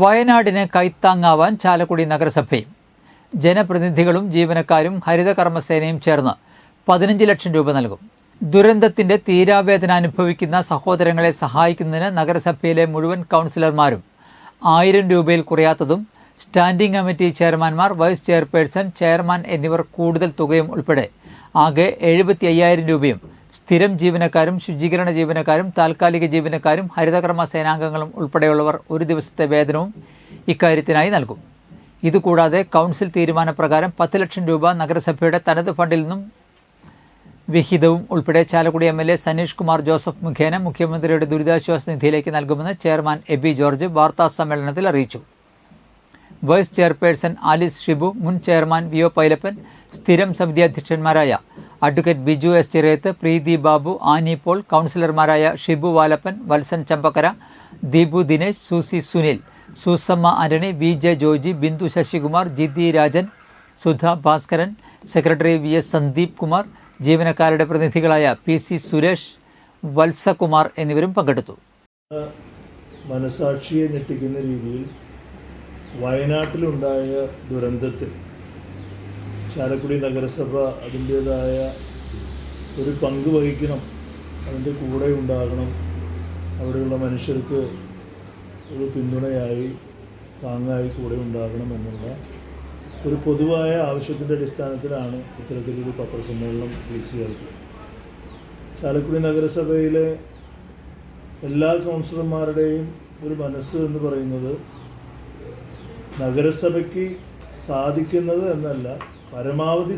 വയനാടിന് കൈത്താങ്ങാവാൻ ചാലക്കുടി നഗരസഭയും ജനപ്രതിനിധികളും ജീവനക്കാരും ഹരിതകർമ്മസേനയും ചേർന്ന് പതിനഞ്ച് ലക്ഷം രൂപ നൽകും. ദുരന്തത്തിന്റെ തീരാവേദന അനുഭവിക്കുന്ന സഹോദരങ്ങളെ സഹായിക്കുന്നതിന് നഗരസഭയിലെ മുഴുവൻ കൗൺസിലർമാരും ആയിരം രൂപയിൽ കുറയാത്തതും സ്റ്റാൻഡിംഗ് കമ്മിറ്റി ചെയർമാൻമാർ വൈസ് ചെയർപേഴ്സൺ ചെയർമാൻ എന്നിവർ കൂടുതൽ തുകയും ഉൾപ്പെടെ ആകെ എഴുപത്തി അയ്യായിരം രൂപയും സ്ഥിരം ജീവനക്കാരും ശുചീകരണ ജീവനക്കാരും താൽക്കാലിക ജീവനക്കാരും ഹരിതകർമ്മ സേനാംഗങ്ങളും ഉൾപ്പെടെയുള്ളവർ ഒരു ദിവസത്തെ വേതനവും ഇക്കാര്യത്തിനായി നൽകും. ഇതുകൂടാതെ കൗൺസിൽ തീരുമാനപ്രകാരം പത്ത് ലക്ഷം രൂപ നഗരസഭയുടെ തനത് ഫണ്ടിൽ നിന്നും വിഹിതവും ഉൾപ്പെടെ Chalakudy M L A Saneesh Kumar Joseph മുഖേന മുഖ്യമന്ത്രിയുടെ ദുരിതാശ്വാസ നിധിയിലേക്ക് നൽകുമെന്ന് ചെയർമാൻ എ ബി ജോർജ് വാർത്താ സമ്മേളനത്തിൽ അറിയിച്ചു. വൈസ് ചെയർപേഴ്സൺ ആലിസ് ഷിബു മുൻ ചെയർമാൻ വി ഒ പൈലപ്പൻ സ്ഥിരം സമിതി അധ്യക്ഷന്മാരായ advocate Biju S Chirayath Preethi Babu Annie Paul കൗൺസിലർമാരായ Shibu Valappan Valsan Champakkara Deepu Dinesh Susie Sunil Susamma Antony V J Joji Bindu Sasikumar Jithi Rajan Sudha Bhaskaran secretary V S Sandeep Kumar ജീവനക്കാരുടെ പ്രതിനിധികളായ P C Suresh Valsakumar എന്നിവരും പങ്കെടുത്തു. മനസാക്ഷിയെ ഞെട്ടിക്കുന്ന രീതിയിൽ വയനാട്ടിലുണ്ടായ ദുരന്തത്തിൽ ചാലക്കുടി നഗരസഭ അതിന്റേതായ ഒരു പങ്ക് വഹിക്കണം അതിന്റെ കൂടെ ഉണ്ടാകണം. അവിടെയുള്ള മനുഷ്യർക്ക് ഒരു പിന്തുണയായി താങ്ങായി കൂടെ ഉണ്ടാകണം എന്നുള്ള ഒരു പൊതുവായ ആവശ്യത്തിന്റെ അടിസ്ഥാനത്തിലാണ് ഇത്തരത്തിലൊരു പത്രസമ്മേളനം വിളിച്ചു ചേർത്തത്. ചാലക്കുടി നഗരസഭയിലെ എല്ലാ കൗൺസിലർമാരുടെയും ഒരു മനസ്സ് എന്ന് പറയുന്നത് നഗരസഭയ്ക്ക് സാധിക്കുന്നത് എന്നല്ല പരമാവധി